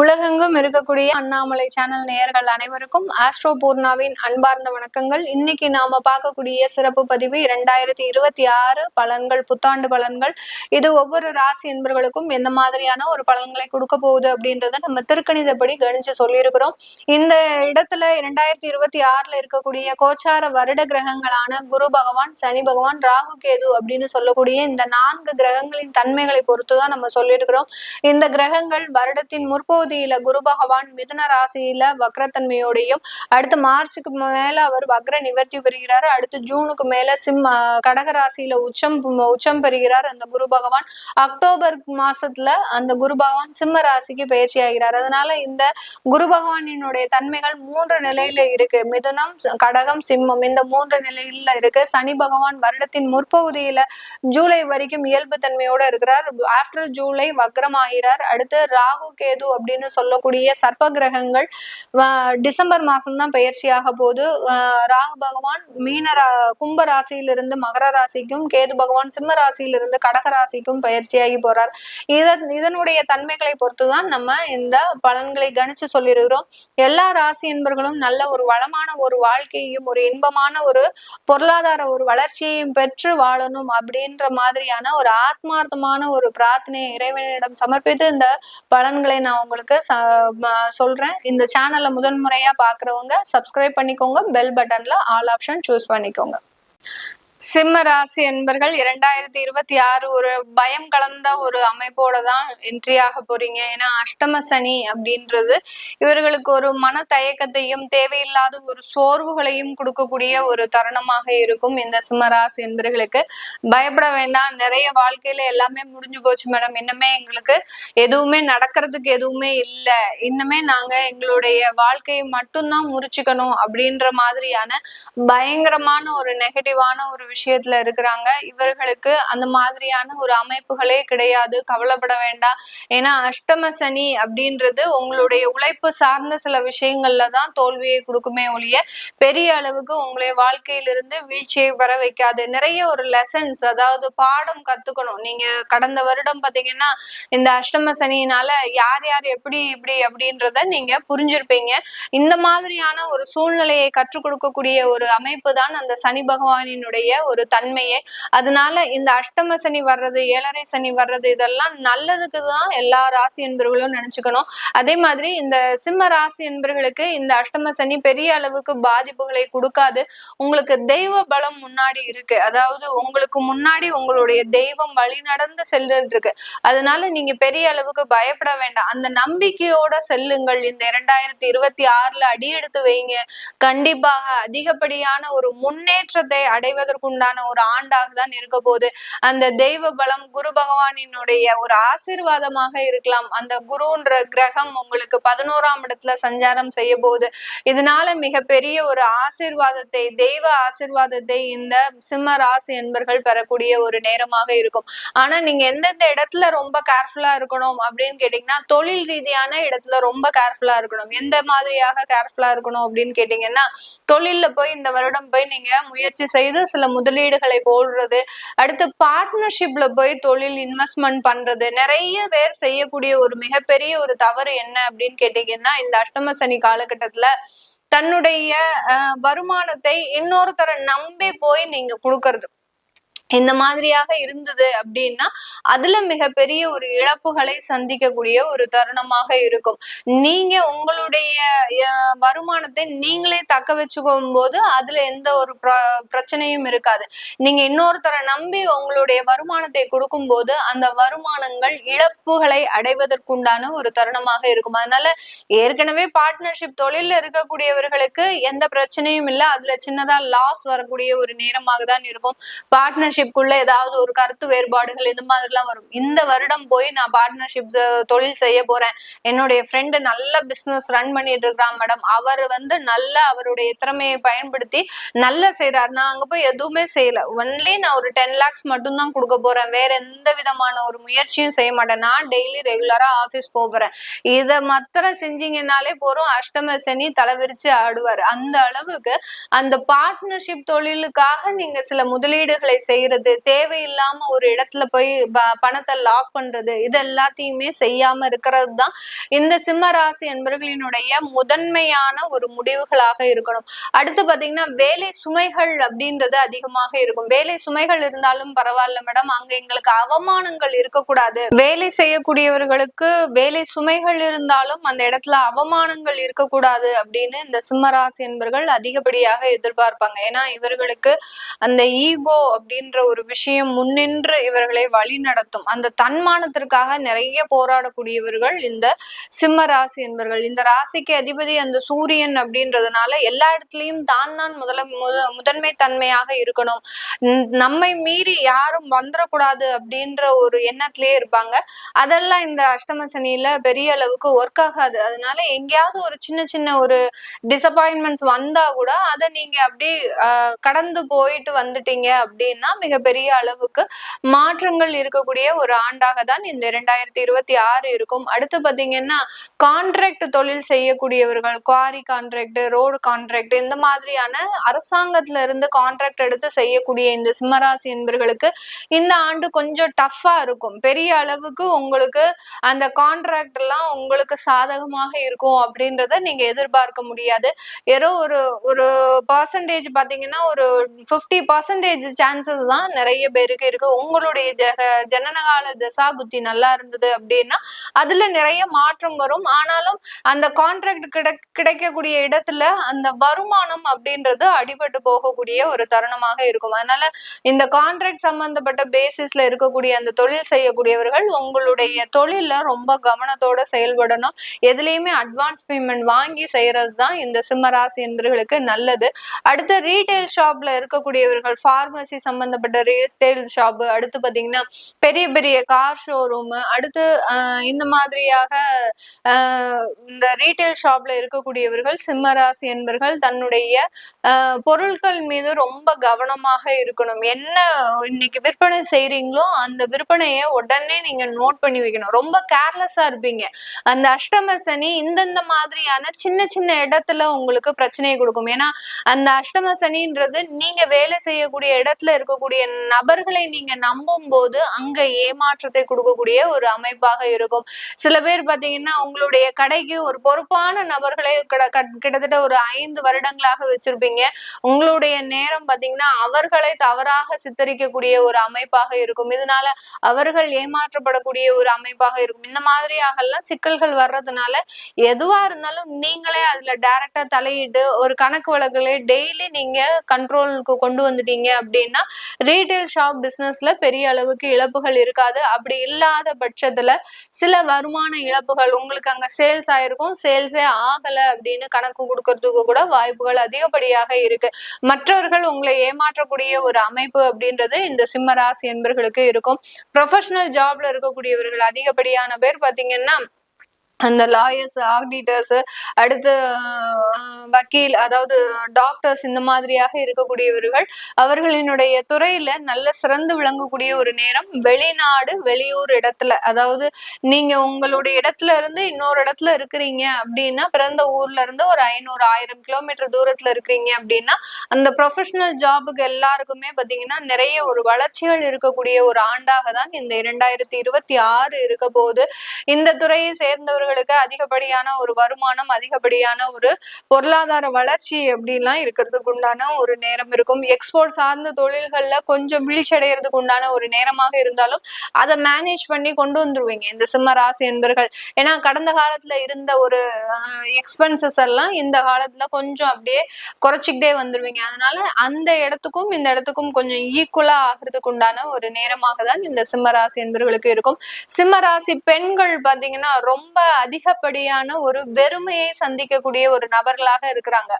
உலகெங்கும் இருக்கக்கூடிய அண்ணாமலை சேனல் நேயர்கள் அனைவருக்கும் ஆஸ்ட்ரோ பூர்ணாவின் அன்பார்ந்த வணக்கங்கள். இன்னைக்கு நாம பார்க்கக்கூடிய சிறப்பு பதிவு இரண்டாயிரத்தி இருபத்தி ஆறு பலன்கள் புத்தாண்டு பலன்கள். இது ஒவ்வொரு ராசி என்பர்களுக்கும் எந்த மாதிரியான ஒரு பலன்களை கொடுக்க போகுது அப்படின்றத நம்ம திருக்கணிதப்படி கணிச்சு சொல்லியிருக்கிறோம். இந்த இடத்துல இரண்டாயிரத்தி இருபத்தி ஆறுல இருக்கக்கூடிய கோச்சார வருட கிரகங்களான குரு பகவான் சனி பகவான் ராகு கேது அப்படின்னு சொல்லக்கூடிய இந்த நான்கு கிரகங்களின் தன்மைகளை பொறுத்துதான் நம்ம சொல்லியிருக்கிறோம். இந்த கிரகங்கள் வருடத்தின் முற்பகுதியில குரு பகவான் மிதுன ராசியில வக்ரத்தன்மையோடையும் அடுத்து மார்ச்சுக்கு மேல அவர் வக்ர நிவர்த்தி பெறுகிறார். அடுத்து ஜூனுக்கு மேல சிம் கடக ராசியில உச்சம் உச்சம் பெறுகிறார் அந்த குரு பகவான். அக்டோபர் மாசத்துல அந்த குரு பகவான் சிம்ம ராசிக்கு பயிற்சி ஆகிறார். அதனால இந்த குரு பகவானினுடைய தன்மைகள் மூன்று நிலையில இருக்கு. மிதுனம் கடகம் சிம்மம் இந்த மூன்று நிலையில இருக்கு. சனி பகவான் வருடத்தின் முற்பகுதியில ஜூலை வரைக்கும் இயல்பு தன்மையோட இருக்கிறார். ஆஃப்டர் ஜூலை வக்ரம் ஆகிறார் அடுத்து ராகு கேது அப்படின்னு சொல்லக்கூடிய சர்ப்ப கிரகங்கள் டிசம்பர் மாசம் தான் பயிற்சியாக போது ராகு பகவான் மீன கும்ப ராசியிலிருந்து மகர ராசிக்கும் கேது பகவான் சிம்ம ராசியிலிருந்து கடக ராசிக்கும் பயிற்சியாகி போறார். இதன் இதனுடைய தன்மைகளை பொறுத்துதான் நம்ம இந்த பலன்களை கணிச்சு சொல்லியிருக்கிறோம் எல்லா ராசி என்பர்களும் நல்ல ஒரு வளமான ஒரு வாழ்க்கையையும் ஒரு இன்பமான ஒரு பொருளாதார ஒரு வளர்ச்சியையும் பெற்று வாழணும் அப்படின்ற மாதிரியான ஒரு ஆத்மார்த்தமான ஒரு பிரார்த்தனையை இறைவனிடம் சமர்ப்பித்து இந்த பலன்களை நான் உங்களுக்கு சொல்றேன். இந்த சேனலை முதன்முறையா பாக்குறவங்க சப்ஸ்கிரைப் பண்ணிக்கோங்க. பெல் பட்டன்ல ஆல் ஆப்ஷன் சூஸ் பண்ணிக்கோங்க. சிம்ம ராசி என்பர்கள் இரண்டாயிரத்தி இருபத்தி ஆறு ஒரு பயம் கலந்த ஒரு அமைப்போட தான் என்ட்ரி ஆக போறீங்க. ஏன்னா அஷ்டம சனி அப்படின்றது இவர்களுக்கு ஒரு மன தயக்கத்தையும் தேவையில்லாத ஒரு சோர்வுகளையும் கொடுக்கக்கூடிய ஒரு தருணமாக இருக்கும் இந்த சிம்ம ராசி என்பர்களுக்கு. பயப்பட வேண்டாம். நிறைய வாழ்க்கையில எல்லாமே முடிஞ்சு போச்சு மேடம். இன்னுமே எங்களுக்கு எதுவுமே நடக்கிறதுக்கு எதுவுமே இல்லை. இன்னுமே நாங்க எங்களுடைய வாழ்க்கையை மட்டும்தான் முறிச்சுக்கணும் அப்படின்ற மாதிரியான பயங்கரமான ஒரு நெகட்டிவான ஒரு விஷயத்துல இருக்கிறாங்க. இவர்களுக்கு அந்த மாதிரியான ஒரு அமைப்புகளே கிடையாது. கவலைப்பட வேண்டாம். ஏன்னா அஷ்டம சனி அப்படின்றது உங்களுடைய உழைப்பு சார்ந்த சில விஷயங்கள்ல தான் தோல்வியை கொடுக்குமே ஒழிய பெரிய அளவுக்கு உங்களுடைய வாழ்க்கையிலிருந்து வீழ்ச்சியை வர வைக்காது. நிறைய ஒரு லெசன்ஸ் அதாவது பாடம் கத்துக்கணும். நீங்க கடந்த வருடம் பாத்தீங்கன்னா இந்த அஷ்டம சனியினால யார் யார் எப்படி இப்படி அப்படின்றத நீங்க புரிஞ்சிருப்பீங்க. இந்த மாதிரியான ஒரு சூழ்நிலையை கற்றுக் கொடுக்கக்கூடிய ஒரு அமைப்பு தான் அந்த சனி பகவானினுடைய ஒரு தன்மையே. அதனால இந்த அஷ்டம சனி வர்றது ஏழரை சனி வர்றது இதெல்லாம் நல்லதுக்கு தான் எல்லா ராசி என்பர்களும் நினைச்சுக்கணும். அதே மாதிரி இந்த சிம்ம ராசி என்பர்களுக்கு இந்த அஷ்டம சனி பெரிய அளவுக்கு பாதிப்புகளை கொடுக்காது. உங்களுக்கு தெய்வ பலம் முன்னாடி இருக்கு. அதாவது உங்களுக்கு முன்னாடி உங்களுடைய தெய்வம் வழி நடந்து செல்லுன்னு இருக்கு அதனால நீங்க பெரிய அளவுக்கு பயப்பட வேண்டாம். அந்த நம்பிக்கையோட செல்லுங்கள். இந்த இரண்டாயிரத்தி இருபத்தி ஆறுல அடியெடுத்து வைங்க. கண்டிப்பாக அதிகப்படியான ஒரு முன்னேற்றத்தை அடைவதற்கு உண்டான ஒரு ஆண்டாக தான் இருக்க போகுது. அந்த தெய்வ பலம் குரு பகவானினுடைய ஒரு ஆசிர்வாதமாக இருக்கலாம். அந்த குருன்ற கிரகம் உங்களுக்கு பதினோராம் இடத்துல சஞ்சாரம் செய்ய போகுது. இதனால மிகப்பெரிய ஒரு ஆசிர்வாதத்தை தெய்வ ஆசிர்வாதத்தை இந்த சிம்ம ராசி என்பர்கள் பெறக்கூடிய ஒரு நேரமாக இருக்கும். ஆனா நீங்க எந்தெந்த இடத்துல ரொம்ப கேர்ஃபுல்லா இருக்கணும் அப்படின்னு கேட்டீங்கன்னா தொழில் ரீதியான இடத்துல ரொம்ப கேர்ஃபுல்லா இருக்கணும். எந்த மாதிரியாக கேர்ஃபுல்லா இருக்கணும் அப்படின்னு கேட்டீங்கன்னா தொழில்ல போய் இந்த வருடம் போய் நீங்க முயற்சி செய்து சில முதலீடுகளை போடுறது அடுத்து பார்ட்னர்ஷிப்ல போய் தொழில் இன்வெஸ்ட்மெண்ட் பண்றது நிறைய பேர் செய்யக்கூடிய ஒரு மிகப்பெரிய ஒரு தவறு என்ன அப்படின்னு கேட்டீங்கன்னா இந்த அஷ்டம சனி காலகட்டத்துல தன்னுடைய வருமானத்தை இன்னொருத்தரை நம்பி போய் நீங்க கொடுக்கறது. இந்த மாதிரியாக இருந்தது அப்படின்னா அதுல மிகப்பெரிய ஒரு இழப்புகளை சந்திக்கக்கூடிய ஒரு தருணமாக இருக்கும். நீங்க உங்களுடைய வருமானத்தை நீங்களே தக்க வச்சுக்கும் போது அதுல எந்த ஒரு பிரச்சனையும் இருக்காது. நீங்க இன்னொருத்தரை நம்பி உங்களுடைய வருமானத்தை கொடுக்கும் போது அந்த வருமானங்கள் இழப்புகளை அடைவதற்குண்டான ஒரு தருணமாக இருக்கும். அதனால ஏற்கனவே பார்ட்னர்ஷிப் தொழில இருக்கக்கூடியவர்களுக்கு எந்த பிரச்சனையும் இல்லை. அதுல சின்னதா லாஸ் வரக்கூடிய ஒரு நேரமாக தான் இருக்கும். பார்ட்னர்ஷிப் பார்ட்னர்ஷிப்குள்ள ஏதாவது ஒரு கருத்து வேறுபாடுகள் இந்த மாதிரிலாம் வரும். இந்த வருடம் போய் நான் பார்ட்னர்ஷிப் தொழில் செய்ய போறேன். என்னுடைய ஃப்ரெண்டு நல்ல பிசினஸ் ரன் பண்ணிட்டு இருக்கிறான் மேடம் அவர் வந்து நல்ல அவருடைய திறமையை பயன்படுத்தி நல்ல செய்யறாரு நான் அங்க போய் எதுவுமே செய்யல. ஒன்லி நான் ஒரு டென் லேக்ஸ் மட்டும் தான் கொடுக்க போறேன். வேற எந்த விதமான ஒரு முயற்சியும் செய்ய மாட்டேன். நான் டெய்லி ரெகுலரா ஆபீஸ் போறேன். இதை மாத்திரம் செஞ்சீங்கன்னாலே போறோம் அஷ்டம சனி தலைவிரிச்சு ஆடுவாரு. அந்த அளவுக்கு அந்த பார்ட்னர்ஷிப் தொழிலுக்காக நீங்க சில முதலீடுகளை செய்யறது செய்யறது தேவையில்லாம ஒரு இடத்துல போய் ப- பணத்தை லாக் பண்றது இது எல்லாத்தையுமே செய்யாம இருக்கிறது தான் இந்த சிம்ம ராசி என்பர்களினுடைய முதன்மையான ஒரு முடிவுகளாக இருக்கணும். அடுத்து பாத்தீங்கன்னா வேலை சுமைகள் அப்படின்றது அதிகமாக இருக்கும். வேலை சுமைகள் இருந்தாலும் பரவாயில்ல மேடம் அங்க எங்களுக்கு அவமானங்கள் இருக்கக்கூடாது. வேலை செய்யக்கூடியவர்களுக்கு வேலை சுமைகள் இருந்தாலும் அந்த இடத்துல அவமானங்கள் இருக்கக்கூடாது அப்படின்னு இந்த சிம்மராசி என்பர்கள் அதிகப்படியாக எதிர்பார்ப்பாங்க. ஏன்னா இவர்களுக்கு அந்த ஈகோ அப்படின்ற ஒரு விஷயம் முன்னின்று இவர்களை வழி நடத்தும். அந்த தன்மானத்திற்காக நிறைய போராடக்கூடியவர்கள் இந்த சிம்ம ராசி என்பவர்கள் இந்த ராசிக்கு அதிபதி அந்த சூரியன் அப்படின்றதுனால எல்லா இடத்துலயும் தான் தான் முதல முத- முதன்மை தன்மையாக இருக்கணும். நம்மை மீறி யாரும் வந்துடக்கூடாது அப்படின்ற ஒரு எண்ணத்திலேயே இருப்பாங்க. அதெல்லாம் இந்த அஷ்டம சனியில பெரிய அளவுக்கு ஒர்க் ஆகாது. அதனால எங்கேயாவது ஒரு சின்ன சின்ன ஒரு டிசப்பாயின்மெண்ட்ஸ் வந்தா கூட அதை நீங்க அப்படியே ஆஹ், கடந்து போயிட்டு வந்துட்டீங்க அப்படின்னா மிக பெரிய அளவுக்கு மாற்றங்கள் இருக்கக்கூடிய ஒரு ஆண்டாக தான் இந்த இரண்டாயிரத்தி இருபத்தி ஆறு இருக்கும். அடுத்து பார்த்தீங்கன்னா கான்ட்ராக்ட் தொழில் செய்யக்கூடியவர்கள் குவாரி கான்ட்ராக்ட் ரோடு கான்ட்ராக்ட் இந்த மாதிரியான அரசாங்கத்துல இருந்து கான்ட்ராக்ட் எடுத்து செய்யக்கூடிய இந்த சிம்மராசி என்பவர்களுக்கு இந்த ஆண்டு கொஞ்சம் டஃப்பா இருக்கும். பெரிய அளவுக்கு உங்களுக்கு அந்த கான்ட்ராக்ட் எல்லாம் உங்களுக்கு சாதகமாக இருக்கும் அப்படின்றத நீங்க எதிர்பார்க்க முடியாது. ஏதோ ஒரு ஒரு பர்சன்டேஜ் பாத்தீங்கன்னா ஒரு ஃபிஃப்டி பர்சன்டேஜ் சான்சஸ் தான் நிறைய பேருக்கு இருக்கு. உங்களுடைய ஜெக ஜனனகால தசா புத்தி நல்லா இருந்தது அப்படின்னா அதுல நிறைய மாற்றம் வரும். ஆனாலும் அந்த கான்ட்ராக்ட் கிடை கிடைக்கக்கூடிய இடத்துல அந்த வருமானம் அப்படின்றது அடிபட்டு போகக்கூடிய ஒரு தருணமாக இருக்கும். அதனால இந்த கான்ட்ராக்ட் சம்பந்தப்பட்ட பேசிஸ்ல இருக்கக்கூடிய அந்த தொழில் செய்யக்கூடியவர்கள் உங்களுடைய தொழில ரொம்ப கவனத்தோட செயல்படணும். எதுலேயுமே அட்வான்ஸ் பேமெண்ட் வாங்கி செய்யறது தான் இந்த சிம்மராசி என்பவர்களுக்கு நல்லது. அடுத்து ரீட்டைல் ஷாப்ல இருக்கக்கூடியவர்கள் ஃபார்மசி சம்பந்தப்பட்ட ரீஸ்டைல் ஷாப் அடுத்து பாத்தீங்கன்னா பெரிய பெரிய கார் ஷோரூம் அடுத்து இந்த மாதிரியாக ஆஹ் இந்த ரீட்டைல் ஷாப்ல இருக்கக்கூடியவர்கள் சிம்மராசி என்பவர்கள் தன்னுடைய ஆஹ் பொருட்கள் மீது ரொம்ப கவனமாக இருக்கணும். என்ன இன்னைக்கு விற்பனை செய்றீங்களோ அந்த விற்பனையை உடனே நீங்க நோட் பண்ணி வைக்கணும். ரொம்ப கேர்லெஸ்ஸா இருப்பீங்க. அந்த அஷ்டம சனி இந்தந்த மாதிரியான சின்ன சின்ன இடத்துல உங்களுக்கு பிரச்சனையை கொடுக்கும். ஏன்னா அந்த அஷ்டம சனின்றது நீங்க வேலை செய்யக்கூடிய இடத்துல இருக்கக்கூடிய நபர்களை நீங்க நம்பும் போது அங்க ஏமாற்றத்தை கொடுக்கக்கூடிய ஒரு அமைப்பாக இருக்கும். சில பேர் பாத்தீங்கன்னா உங்களுடைய கடைக்கு ஒரு பொறுப்பான நபர்களை கிட- கட்- கிட்டத்தட்ட ஒரு ஐந்து வருடங்களாக வச்சிருப்பீங்க. உங்களுடைய நேரம் பாத்தீங்கன்னா அவர்களை தவறாக சித்தரிக்கக்கூடிய ஒரு அமைப்பாக இருக்கும். இதனால அவர்கள் ஏமாற்றப்படக்கூடிய ஒரு அமைப்பாக இருக்கும். இந்த மாதிரியாக எல்லாம் சிக்கல்கள் வர்றதுனால எதுவா இருந்தாலும் நீங்களே அதுல டைரக்டா தலையிட்டு ஒரு கணக்கு வழக்குகளை டெய்லி நீங்க கண்ட்ரோலுக்கு கொண்டு வந்துட்டீங்க அப்படின்னா ரீட்டைல் ஷாப் பிஸ்னஸ்ல பெரிய அளவுக்கு இழப்புகள் இருக்காது. அப்படி இல்லாத பட்சத்துல சில வருமான இழப்புகள் உங்களுக்கு அங்க சேல்ஸ் ஆயிருக்கும். சேல்ஸே ஆகல அப்படின்னு கணக்கு கொடுக்கறதுக்கு கூட வாய்ப்புகள் அதிகப்படியாக இருக்கு. மற்றவர்கள் உங்களை ஏமாற்றக்கூடிய ஒரு அமைப்பு அப்படின்றது இந்த சிம்ம ராசி என்பர்களுக்கு இருக்கும். ப்ரொஃபஷனல் ஜாப்ல இருக்கக்கூடியவர்கள் அதிகப்படியான பேர் பாத்தீங்கன்னா அந்த லாயர்ஸ் ஆடிட்டர்ஸ் அடுத்து வக்கீல் அதாவது டாக்டர்ஸ் இந்த மாதிரியாக இருக்கக்கூடியவர்கள் அவர்களினுடைய துறையில நல்ல சிறந்து விளங்கக்கூடிய ஒரு நேரம் வெளிநாடு வெளியூர் இடத்துல அதாவது நீங்க உங்களுடைய இடத்துல இருந்து இன்னொரு இடத்துல இருக்கிறீங்க அப்படின்னா பிறந்த ஊர்ல இருந்து ஒரு ஐநூறு ஆயிரம் கிலோமீட்டர் தூரத்துல இருக்கிறீங்க அப்படின்னா அந்த ப்ரொஃபஷனல் ஜாபுக்கு எல்லாருக்குமே பாத்தீங்கன்னா நிறைய ஒரு வளர்ச்சிகள் இருக்கக்கூடிய ஒரு ஆண்டாக தான் இந்த இரண்டாயிரத்தி இருபத்தி ஆறு இருக்க போது இந்த துறையை சேர்ந்தவர்கள் சேர்ந்தவர்களுக்கு அதிகப்படியான ஒரு வருமானம் அதிகப்படியான ஒரு பொருளாதார வளர்ச்சி அப்படிலாம் இருக்கிறதுக்கு உண்டான ஒரு நேரம் இருக்கும். எக்ஸ்போர்ட் சார்ந்த தொழில்கள்ல கொஞ்சம் வீழ்ச்சி அடைகிறதுக்கு உண்டான ஒரு நேரமாக இருந்தாலும் அதை மேனேஜ் பண்ணி கொண்டு வந்துருவீங்க. இந்த சிம்ம ராசி என்பர்கள். ஏன்னா கடந்த காலத்துல இருந்த ஒரு எக்ஸ்பென்சஸ் எல்லாம் இந்த காலத்துல கொஞ்சம் அப்படியே குறைச்சிக்கிட்டே வந்துருவீங்க. அதனால அந்த இடத்துக்கும் இந்த இடத்துக்கும் கொஞ்சம் ஈக்குவலா ஆகிறதுக்கு உண்டான ஒரு நேரமாக தான் இந்த சிம்ம ராசி என்பர்களுக்கு இருக்கும். சிம்ம ராசி பெண்கள் பாத்தீங்கன்னா ரொம்ப அதிகப்படியான ஒரு வெறுமையை சந்திக்கக்கூடிய ஒரு நபர்களாக இருக்கிறாங்க.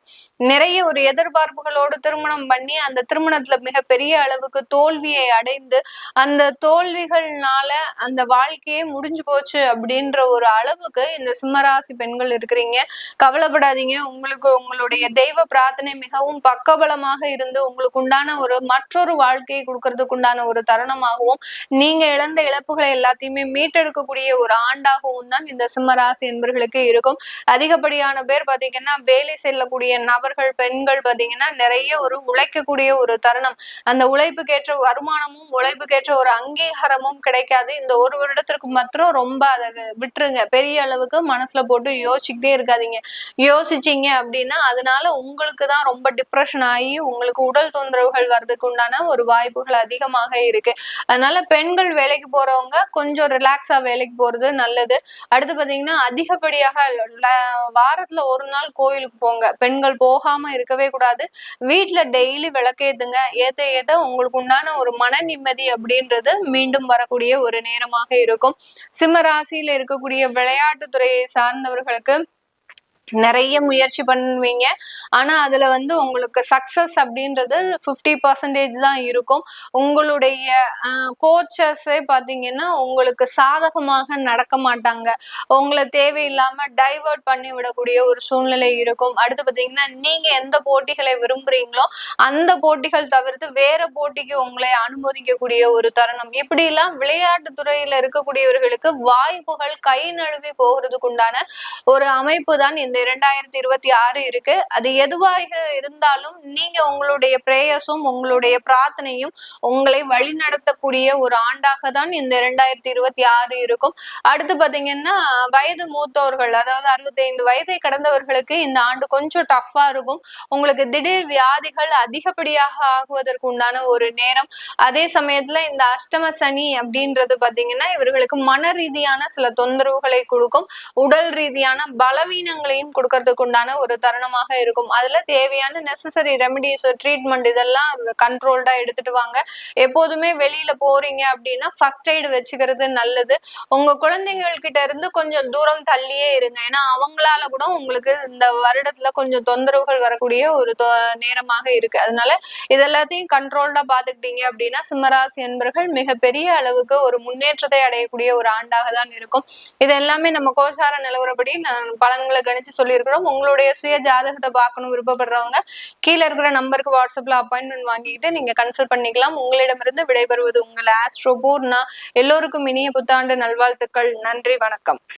நிறைய ஒரு எதிர்பார்ப்புகளோடு திருமணம் பண்ணி அந்த திருமணத்துல மிகப்பெரிய அளவுக்கு தோல்வியை அடைந்து அந்த தோல்விகள்னால அந்த வாழ்க்கையே முடிஞ்சு போச்சு அப்படின்ற ஒரு அளவுக்கு இந்த சிம்மராசி பெண்கள் இருக்கிறீங்க. கவலைப்படாதீங்க. உங்களுக்கு உங்களுடைய தெய்வ பிரார்த்தனை மிகவும் பக்கபலமாக இருந்து உங்களுக்கு உண்டான ஒரு மற்றொரு வாழ்க்கையை கொடுக்கறதுக்கு உண்டான ஒரு தருணமாகவும் நீங்க இழந்த இழப்புகளை எல்லாத்தையுமே மீட்டெடுக்கக்கூடிய ஒரு ஆண்டாகவும் தான் இந்த சிம்ம சிம்மராசி என்பர்களுக்கு இருக்கும். அதிகப்படியான பேர் பாத்தீங்கன்னா வேலை செல்லக்கூடிய நபர்கள் பெண்கள் பாத்தீங்கன்னா நிறைய ஒரு உழைக்கக்கூடிய ஒரு தருணம். அந்த உழைப்புக்கேற்ற வருமானமும் உழைப்புக்கேற்ற ஒரு அங்கீகாரமும் கிடைக்காது. இந்த ஒரு வருடத்திற்கு மாத்திரம் ரொம்ப அதை விட்டுருங்க. பெரிய அளவுக்கு மனசுல போட்டு யோசிச்சுக்கிட்டே இருக்காதீங்க. யோசிச்சீங்க அப்படின்னா அதனால உங்களுக்கு தான் ரொம்ப டிப்ரெஷன் ஆகி உங்களுக்கு உடல் தொந்தரவுகள் வர்றதுக்கு உண்டான ஒரு வாய்ப்புகள் அதிகமாக இருக்கு. அதனால பெண்கள் வேலைக்கு போறவங்க கொஞ்சம் ரிலாக்ஸா வேலைக்கு போறது நல்லது. அடுத்து பாத்தீங்கன்னா அதிகப்படியாக வாரத்துல ஒரு நாள் கோயிலுக்கு போங்க. பெண்கள் போகாம இருக்கவே கூடாது. வீட்டுல டெய்லி விளக்கேத்துங்க ஏத்த ஏத்த உங்களுக்கு உண்டான ஒரு மன நிம்மதி அப்படின்றது மீண்டும் வரக்கூடிய ஒரு நேரமாக இருக்கும். சிம்ம ராசியில இருக்கக்கூடிய விளையாட்டு துறையை சார்ந்தவர்களுக்கு நிறைய முயற்சி பண்ணுவீங்க. ஆனா அதுல வந்து உங்களுக்கு சக்சஸ் அப்படின்றது ஃபிஃப்டி பர்சன்டேஜ் தான் இருக்கும். உங்களுடைய கோச்சஸே பாத்தீங்கன்னா உங்களுக்கு சாதகமாக நடக்க மாட்டாங்க. உங்களை தேவையில்லாம டைவர்ட் பண்ணி விடக்கூடிய ஒரு சூழ்நிலை இருக்கும். அடுத்து பாத்தீங்கன்னா நீங்க எந்த போட்டிகளை விரும்புறீங்களோ அந்த போட்டிகள் தவிர்த்து வேற போட்டிக்கு உங்களை அனுமதிக்கக்கூடிய ஒரு தருணம். இப்படி எல்லாம் விளையாட்டு துறையில இருக்கக்கூடியவர்களுக்கு வாய்ப்புகள் கை நழுவி போகிறதுக்கு உண்டான ஒரு அமைப்பு தான் இந்த இரண்டாயிரத்தி இருபத்தி ஆறு இருக்கு. அது எதுவாக இருந்தாலும் நீங்க உங்களுடைய பிரேயர்ஸும் உங்களுடைய பிரார்த்தனையும் உங்களை வழிநடத்தக்கூடிய ஒரு ஆண்டாக தான் இந்த இரண்டாயிரத்தி இருபத்தி ஆறு இருக்கும். அடுத்து பாத்தீங்கன்னா வயது மூத்தவர்கள் அதாவது அறுபத்தி ஐந்து வயதை கடந்தவர்களுக்கு இந்த ஆண்டு கொஞ்சம் டஃப்பா இருக்கும். உங்களுக்கு திடீர் வியாதிகள் அதிகப்படியாக ஆகுவதற்கு உண்டான ஒரு நேரம். அதே சமயத்துல இந்த அஷ்டம சனி அப்படின்றது பாத்தீங்கன்னா இவர்களுக்கு மன ரீதியான சில தொந்தரவுகளை கொடுக்கும். உடல் ரீதியான பலவீனங்களையும் கொடுக்கறதுக்கு உண்டான ஒரு தருணமாக இருக்கும். அதுல தேவையான நெசசரி ரெமடிஸ் ட்ரீட்மெண்ட் இதெல்லாம் கண்ட்ரோல்டா எடுத்துட்டு வாங்க. எப்போதுமே வெளியில போறீங்க அப்படின்னா ஃபர்ஸ்ட் எய்டு வச்சுக்கிறது நல்லது. உங்க குழந்தைகள் கிட்ட இருந்து கொஞ்சம் தூரம் தள்ளியே இருங்க. ஏன்னா அவங்களால கூட உங்களுக்கு இந்த வருடத்துல கொஞ்சம் தொந்தரவுகள் வரக்கூடிய ஒரு நேரமாக இருக்கு. அதனால இதெல்லாத்தையும் கண்ட்ரோல்டா பாத்துக்கிட்டீங்க அப்படின்னா சிம்மராசி என்பர்கள் மிகப்பெரிய அளவுக்கு ஒரு முன்னேற்றத்தை அடையக்கூடிய ஒரு ஆண்டாக தான் இருக்கும். இது எல்லாமே நம்ம கோசார நிலவரப்படி பலன்களை கணிச்சு சொல்லியிருக்கிறோம். உங்களுடைய சுய ஜாதகத்தை பார்க்கணும் விருப்பப்படுறவங்க கீழே இருக்கிற நம்பருக்கு வாட்ஸ்அப்ல அப்பாயின்மெண்ட் வாங்கிக்கிட்டு நீங்க கன்சல்ட் பண்ணிக்கலாம். உங்களிடமிருந்து விடைபெறுவது உங்கள் ஆஸ்ட்ரோ பூர்ணா. எல்லோருக்கும் இனிய புத்தாண்டு நல்வாழ்த்துக்கள். நன்றி வணக்கம்.